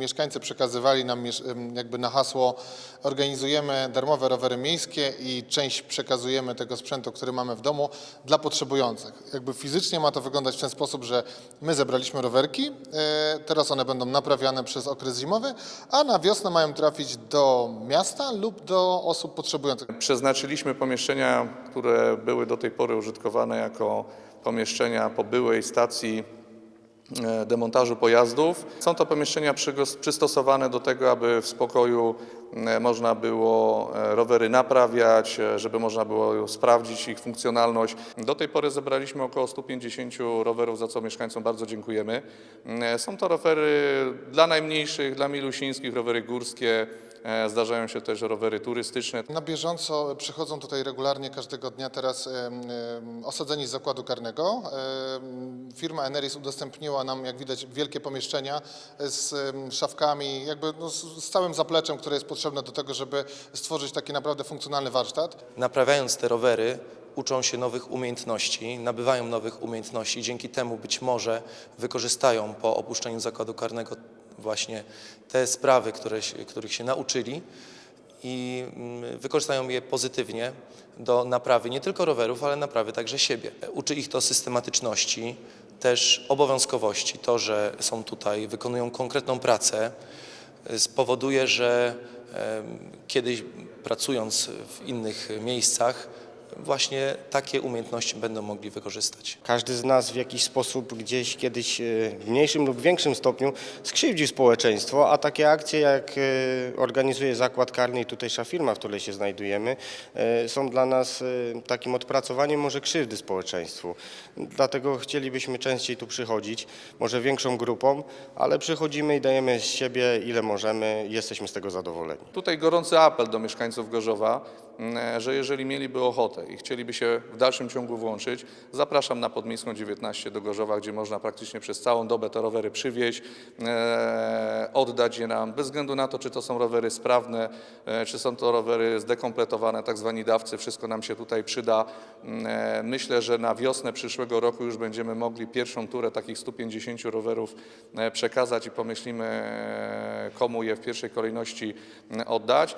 Mieszkańcy przekazywali nam jakby na hasło organizujemy darmowe rowery miejskie i część przekazujemy tego sprzętu, który mamy w domu dla potrzebujących. Jakby fizycznie ma to wyglądać w ten sposób, że my zebraliśmy rowerki, e, teraz one będą naprawiane przez okres zimowy, a na wiosnę mają trafić do miasta lub do osób potrzebujących. Przeznaczyliśmy pomieszczenia, które były do tej pory użytkowane jako pomieszczenia po byłej stacji demontażu pojazdów. Są to pomieszczenia przystosowane do tego, aby w spokoju e, można było e, rowery naprawiać, e, żeby można było sprawdzić ich funkcjonalność. Do tej pory zebraliśmy około 150 rowerów, za co mieszkańcom bardzo dziękujemy. E, Są to rowery dla najmniejszych, dla milusińskich, rowery górskie, e, zdarzają się też rowery turystyczne. Na bieżąco przychodzą tutaj regularnie każdego dnia teraz osadzeni z zakładu karnego. Firma Eneris udostępniła nam, jak widać, wielkie pomieszczenia z szafkami, jakby no, z, z całym zapleczem, które jest potrzebne do tego, żeby stworzyć taki naprawdę funkcjonalny warsztat. Naprawiając te rowery, uczą się nowych umiejętności, nabywają nowych umiejętności. Dzięki temu być może wykorzystają po opuszczeniu zakładu karnego właśnie te sprawy, które których się nauczyli i mm, wykorzystają je pozytywnie do naprawy nie tylko rowerów, ale naprawy także siebie. Uczy ich to systematyczności, też obowiązkowości. To, że są tutaj, wykonują konkretną pracę, spowoduje, że kiedyś pracując w innych miejscach, właśnie takie umiejętności będą mogli wykorzystać. Każdy z nas w jakiś sposób gdzieś kiedyś e, w mniejszym lub większym stopniu skrzywdził społeczeństwo, a takie akcje jak e, organizuje Zakład Karny i tutejsza firma, w której się znajdujemy, e, są dla nas takim odpracowaniem może krzywdy społeczeństwu. Dlatego chcielibyśmy częściej tu przychodzić, może większą grupą, ale przychodzimy i dajemy z siebie ile możemy i jesteśmy z tego zadowoleni. Tutaj gorący apel do mieszkańców Gorzowa, m, że jeżeli mieliby ochotę i chcieliby się w dalszym ciągu włączyć, zapraszam na Podmiejską 19 do Gorzowa, gdzie można praktycznie przez całą dobę te rowery przywieźć, e, oddać je nam, bez względu na to, czy to są rowery sprawne, e, czy są to rowery zdekompletowane, tak zwani dawcy, wszystko nam się tutaj przyda. M, e, Myślę, że na wiosnę przyszłego roku już będziemy mogli pierwszą turę takich 150 rowerów e, przekazać i pomyślimy, e, komu je w pierwszej kolejności m, oddać.